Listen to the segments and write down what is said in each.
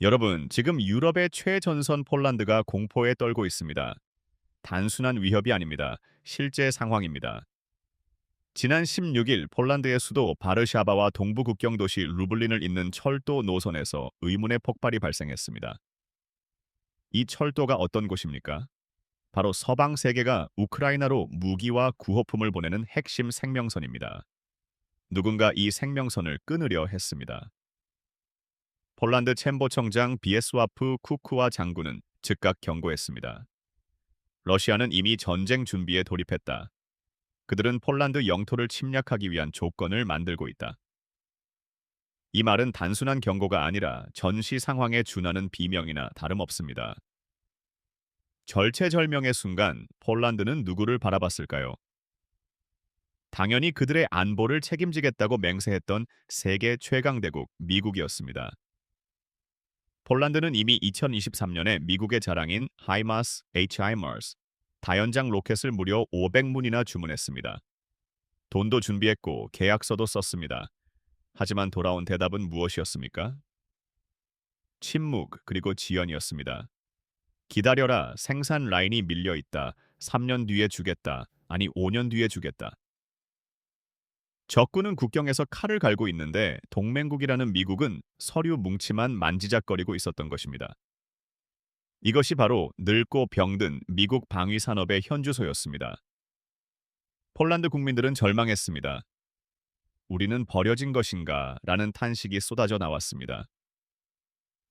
여러분, 지금 유럽의 최전선 폴란드가 공포에 떨고 있습니다. 단순한 위협이 아닙니다. 실제 상황입니다. 지난 16일 폴란드의 수도 바르샤바와 동부 국경 도시 루블린을 잇는 철도 노선에서 의문의 폭발이 발생했습니다. 이 철도가 어떤 곳입니까? 바로 서방 세계가 우크라이나로 무기와 구호품을 보내는 핵심 생명선입니다. 누군가 이 생명선을 끊으려 했습니다. 폴란드 챔버청장 비에스와프 쿠쿠와 장군은 즉각 경고했습니다. 러시아는 이미 전쟁 준비에 돌입했다. 그들은 폴란드 영토를 침략하기 위한 조건을 만들고 있다. 이 말은 단순한 경고가 아니라 전시 상황에 준하는 비명이나 다름없습니다. 절체절명의 순간 폴란드는 누구를 바라봤을까요? 당연히 그들의 안보를 책임지겠다고 맹세했던 세계 최강대국 미국이었습니다. 폴란드는 이미 2023년에 미국의 자랑인 하이마스 HIMARS 다연장 로켓을 무려 500문이나 주문했습니다. 돈도 준비했고 계약서도 썼습니다. 하지만 돌아온 대답은 무엇이었습니까? 침묵 그리고 지연이었습니다. 기다려라 생산 라인이 밀려 있다. 3년 뒤에 주겠다. 아니 5년 뒤에 주겠다. 적군은 국경에서 칼을 갈고 있는데 동맹국이라는 미국은 서류 뭉치만 만지작거리고 있었던 것입니다. 이것이 바로 늙고 병든 미국 방위 산업의 현주소였습니다. 폴란드 국민들은 절망했습니다. 우리는 버려진 것인가? 라는 탄식이 쏟아져 나왔습니다.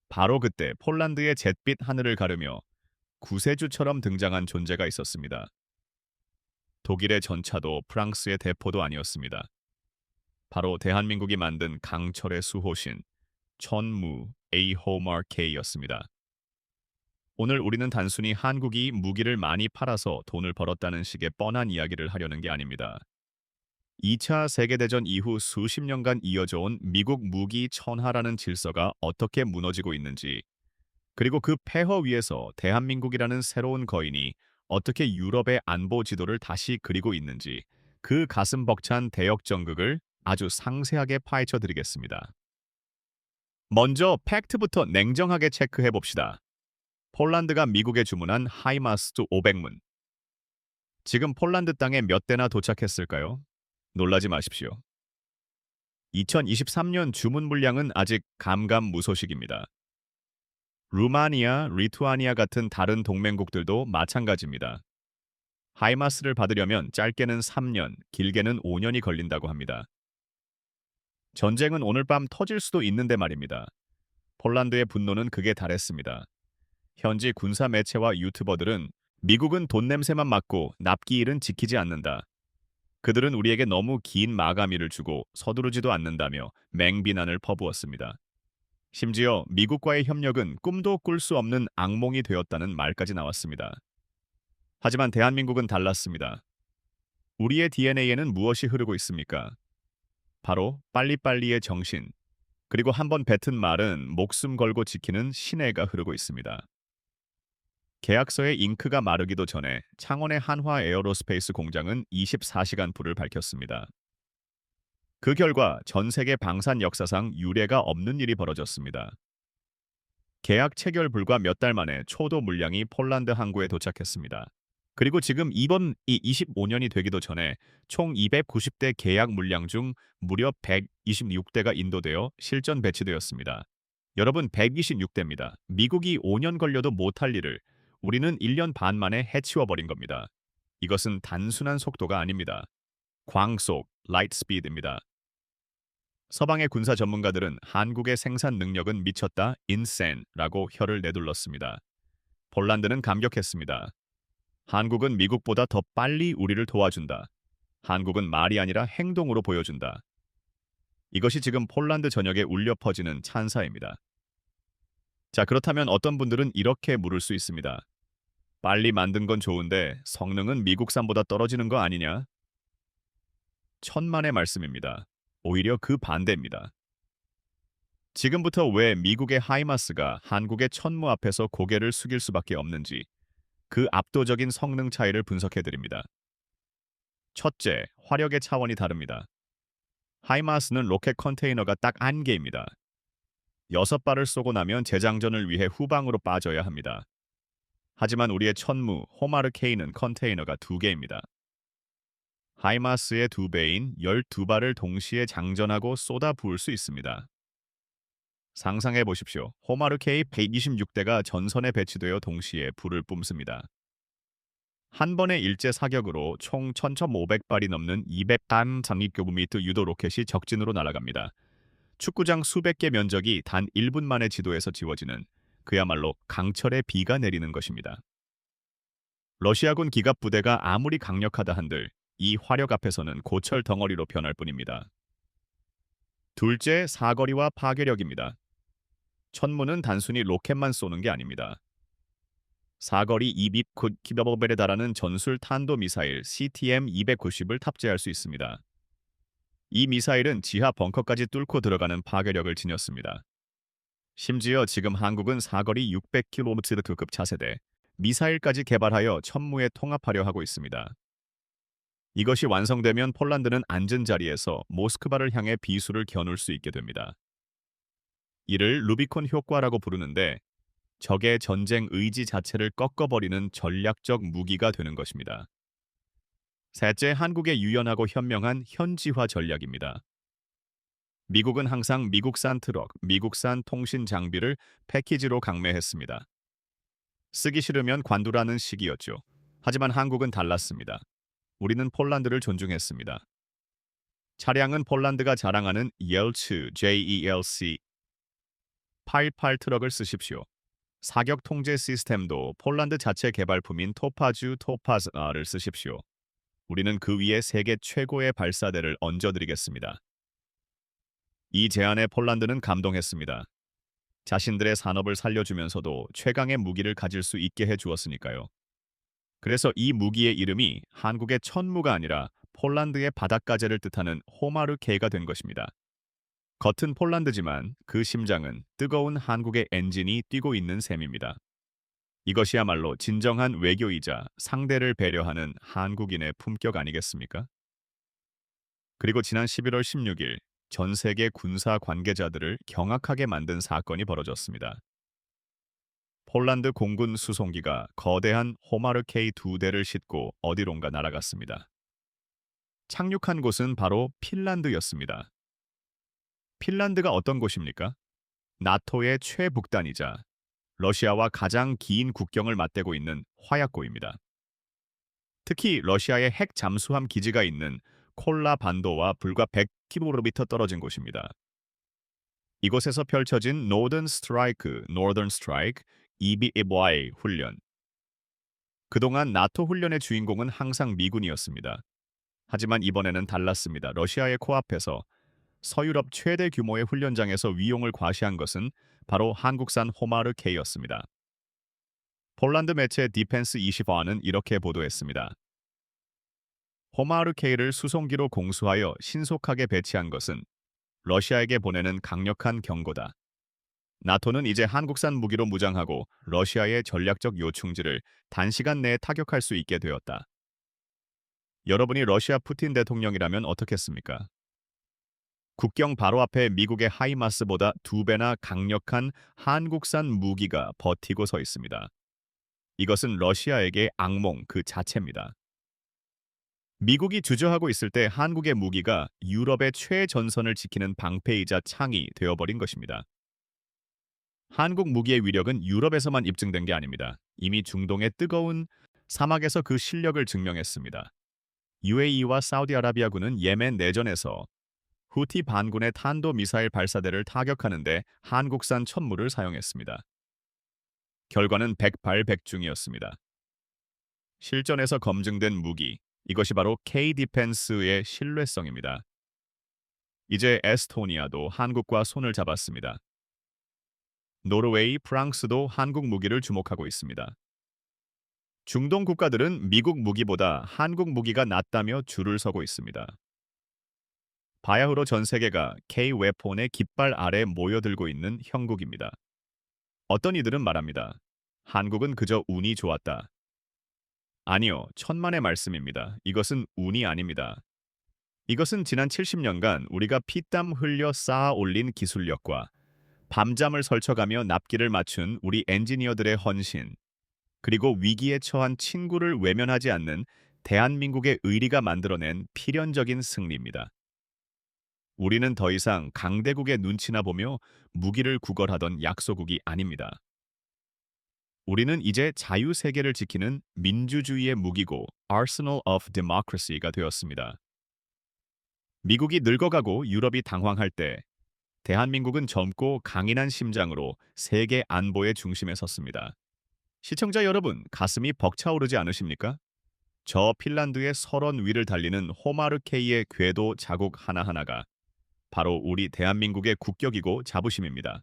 바로 그때 폴란드의 잿빛 하늘을 가르며 구세주처럼 등장한 존재가 있었습니다. 독일의 전차도 프랑스의 대포도 아니었습니다. 바로 대한민국이 만든 강철의 수호신 천무 에이호머 K였습니다. 오늘 우리는 단순히 한국이 무기를 많이 팔아서 돈을 벌었다는 식의 뻔한 이야기를 하려는 게 아닙니다. 2차 세계대전 이후 수십 년간 이어져 온 미국 무기 천하라는 질서가 어떻게 무너지고 있는지, 그리고 그 폐허 위에서 대한민국이라는 새로운 거인이 어떻게 유럽의 안보 지도를 다시 그리고 있는지, 그 가슴 벅찬 대역 전극을 아주 상세하게 파헤쳐 드리겠습니다. 먼저 팩트부터 냉정하게 체크해 봅시다. 폴란드가 미국에 주문한 하이마스트 500문. 지금 폴란드 땅에 몇 대나 도착했을까요? 놀라지 마십시오. 2023년 주문 물량은 아직 감감무소식입니다. 루마니아, 리투아니아 같은 다른 동맹국들도 마찬가지입니다. 하이마스를 받으려면 짧게는 3년, 길게는 5년이 걸린다고 합니다. 전쟁은 오늘 밤 터질 수도 있는데 말입니다. 폴란드의 분노는 극에 달했습니다. 현지 군사 매체와 유튜버들은 미국은 돈 냄새만 맡고 납기 일은 지키지 않는다. 그들은 우리에게 너무 긴 마감일을 주고 서두르지도 않는다며 맹비난을 퍼부었습니다. 심지어 미국과의 협력은 꿈도 꿀 수 없는 악몽이 되었다는 말까지 나왔습니다. 하지만 대한민국은 달랐습니다. 우리의 DNA에는 무엇이 흐르고 있습니까? 바로 빨리빨리의 정신, 그리고 한번 뱉은 말은 목숨 걸고 지키는 신뢰가 흐르고 있습니다. 계약서의 잉크가 마르기도 전에 창원의 한화 에어로스페이스 공장은 24시간 불을 밝혔습니다. 그 결과 전 세계 방산 역사상 유례가 없는 일이 벌어졌습니다. 계약 체결 불과 몇 달 만에 초도 물량이 폴란드 항구에 도착했습니다. 그리고 지금 이번 이 25년이 되기도 전에 총 290대 계약 물량 중 무려 126대가 인도되어 실전 배치되었습니다. 여러분 126대입니다. 미국이 5년 걸려도 못할 일을 우리는 1년 반 만에 해치워버린 겁니다. 이것은 단순한 속도가 아닙니다. 광속, 라이트 스피드입니다. 서방의 군사 전문가들은 한국의 생산 능력은 미쳤다, 인센라고 혀를 내둘렀습니다. 폴란드는 감격했습니다. 한국은 미국보다 더 빨리 우리를 도와준다. 한국은 말이 아니라 행동으로 보여준다. 이것이 지금 폴란드 전역에 울려 퍼지는 찬사입니다. 자, 그렇다면 어떤 분들은 이렇게 물을 수 있습니다. 빨리 만든 건 좋은데 성능은 미국산보다 떨어지는 거 아니냐? 천만의 말씀입니다. 오히려 그 반대입니다. 지금부터 왜 미국의 하이마스가 한국의 천무 앞에서 고개를 숙일 수밖에 없는지 그 압도적인 성능 차이를 분석해 드립니다. 첫째, 화력의 차원이 다릅니다. 하이마스는 로켓 컨테이너가 딱 한 개입니다. 여섯 발을 쏘고 나면 재장전을 위해 후방으로 빠져야 합니다. 하지만 우리의 천무 호마르 K는 컨테이너가 두 개입니다. 하이마스의 두 배인 12발을 동시에 장전하고 쏟아 부을 수 있습니다. 상상해 보십시오. 호마르 K 126대가 전선에 배치되어 동시에 불을 뿜습니다. 한 번의 일제 사격으로 총 1,500발이 넘는 200단 장립교부미트 유도 로켓이 적진으로 날아갑니다. 축구장 수백 개 면적이 단 1분 만에 지도에서 지워지는 그야말로 강철의 비가 내리는 것입니다. 러시아군 기갑 부대가 아무리 강력하다 한들 이 화력 앞에서는 고철 덩어리로 변할 뿐입니다. 둘째, 사거리와 파괴력입니다. 천문은 단순히 로켓만 쏘는 게 아닙니다. 사거리 200km에 달하는 전술 탄도 미사일 CTM-290을 탑재할 수 있습니다. 이 미사일은 지하 벙커까지 뚫고 들어가는 파괴력을 지녔습니다. 심지어 지금 한국은 사거리 600km 급 차세대 미사일까지 개발하여 천무에 통합하려 하고 있습니다. 이것이 완성되면 폴란드는 앉은 자리에서 모스크바를 향해 비수를 겨눌 수 있게 됩니다. 이를 루비콘 효과라고 부르는데 적의 전쟁 의지 자체를 꺾어버리는 전략적 무기가 되는 것입니다. 셋째, 한국의 유연하고 현명한 현지화 전략입니다. 미국은 항상 미국산 트럭, 미국산 통신 장비를 패키지로 강매했습니다. 쓰기 싫으면 관두라는 식이었죠. 하지만 한국은 달랐습니다. 우리는 폴란드를 존중했습니다. 차량은 폴란드가 자랑하는 옐츠 JELC 88 트럭을 쓰십시오. 사격 통제 시스템도 폴란드 자체 개발품인 토파주 토파즈를 쓰십시오. 우리는 그 위에 세계 최고의 발사대를 얹어드리겠습니다. 이 제안에 폴란드는 감동했습니다. 자신들의 산업을 살려주면서도 최강의 무기를 가질 수 있게 해주었으니까요. 그래서 이 무기의 이름이 한국의 천무가 아니라 폴란드의 바닷가재를 뜻하는 호마르 K가 된 것입니다. 겉은 폴란드지만 그 심장은 뜨거운 한국의 엔진이 뛰고 있는 셈입니다. 이것이야말로 진정한 외교이자 상대를 배려하는 한국인의 품격 아니겠습니까? 그리고 지난 11월 16일 전 세계 군사 관계자들을 경악하게 만든 사건이 벌어졌습니다. 폴란드 공군 수송기가 거대한 호마르 K 두 대를 싣고 어디론가 날아갔습니다. 착륙한 곳은 바로 핀란드였습니다. 핀란드가 어떤 곳입니까? 나토의 최북단이자 러시아와 가장 긴 국경을 맞대고 있는 화약고입니다. 특히 러시아의 핵 잠수함 기지가 있는 콜라 반도와 불과 100km 떨어진 곳입니다. 이곳에서 펼쳐진 노던 스트라이크, 노던 스트라이크, EBY 훈련. 그동안 나토 훈련의 주인공은 항상 미군이었습니다. 하지만 이번에는 달랐습니다. 러시아의 코앞에서 서유럽 최대 규모의 훈련장에서 위용을 과시한 것은 바로 한국산 호마르 K였습니다. 폴란드 매체 디펜스 24는 이렇게 보도했습니다. 호마르 K를 수송기로 공수하여 신속하게 배치한 것은 러시아에게 보내는 강력한 경고다. 나토는 이제 한국산 무기로 무장하고 러시아의 전략적 요충지를 단시간 내에 타격할 수 있게 되었다. 여러분이 러시아 푸틴 대통령이라면 어떻겠습니까? 국경 바로 앞에 미국의 하이마스보다 두 배나 강력한 한국산 무기가 버티고 서 있습니다. 이것은 러시아에게 악몽 그 자체입니다. 미국이 주저하고 있을 때 한국의 무기가 유럽의 최전선을 지키는 방패이자 창이 되어버린 것입니다. 한국 무기의 위력은 유럽에서만 입증된 게 아닙니다. 이미 중동의 뜨거운 사막에서 그 실력을 증명했습니다. UAE와 사우디아라비아군은 예멘 내전에서 후티 반군의 탄도 미사일 발사대를 타격하는데 한국산 천무를 사용했습니다. 결과는 백발백중이었습니다. 실전에서 검증된 무기, 이것이 바로 K-디펜스의 신뢰성입니다. 이제 에스토니아도 한국과 손을 잡았습니다. 노르웨이, 프랑스도 한국 무기를 주목하고 있습니다. 중동 국가들은 미국 무기보다 한국 무기가 낫다며 줄을 서고 있습니다. 바야흐로 전 세계가 K-웨폰의 깃발 아래 모여들고 있는 형국입니다. 어떤 이들은 말합니다. 한국은 그저 운이 좋았다. 아니요, 천만의 말씀입니다. 이것은 운이 아닙니다. 이것은 지난 70년간 우리가 피땀 흘려 쌓아 올린 기술력과 밤잠을 설쳐가며 납기를 맞춘 우리 엔지니어들의 헌신, 그리고 위기에 처한 친구를 외면하지 않는 대한민국의 의리가 만들어낸 필연적인 승리입니다. 우리는 더 이상 강대국의 눈치나 보며 무기를 구걸하던 약소국이 아닙니다. 우리는 이제 자유 세계를 지키는 민주주의의 무기고 Arsenal of Democracy가 되었습니다. 미국이 늙어가고 유럽이 당황할 때 대한민국은 젊고 강인한 심장으로 세계 안보의 중심에 섰습니다. 시청자 여러분, 가슴이 벅차오르지 않으십니까? 저 핀란드의 설원 위를 달리는 호마르케이의 궤도 자국 하나하나가 바로 우리 대한민국의 국격이고 자부심입니다.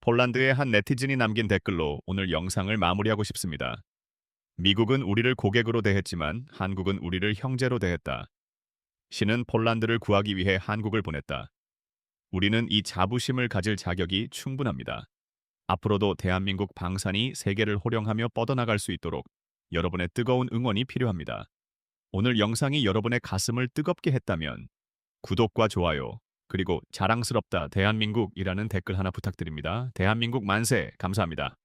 폴란드의 한 네티즌이 남긴 댓글로 오늘 영상을 마무리하고 싶습니다. 미국은 우리를 고객으로 대했지만 한국은 우리를 형제로 대했다. 신은 폴란드를 구하기 위해 한국을 보냈다. 우리는 이 자부심을 가질 자격이 충분합니다. 앞으로도 대한민국 방산이 세계를 호령하며 뻗어나갈 수 있도록 여러분의 뜨거운 응원이 필요합니다. 오늘 영상이 여러분의 가슴을 뜨겁게 했다면 구독과 좋아요, 그리고 자랑스럽다 대한민국이라는 댓글 하나 부탁드립니다. 대한민국 만세! 감사합니다.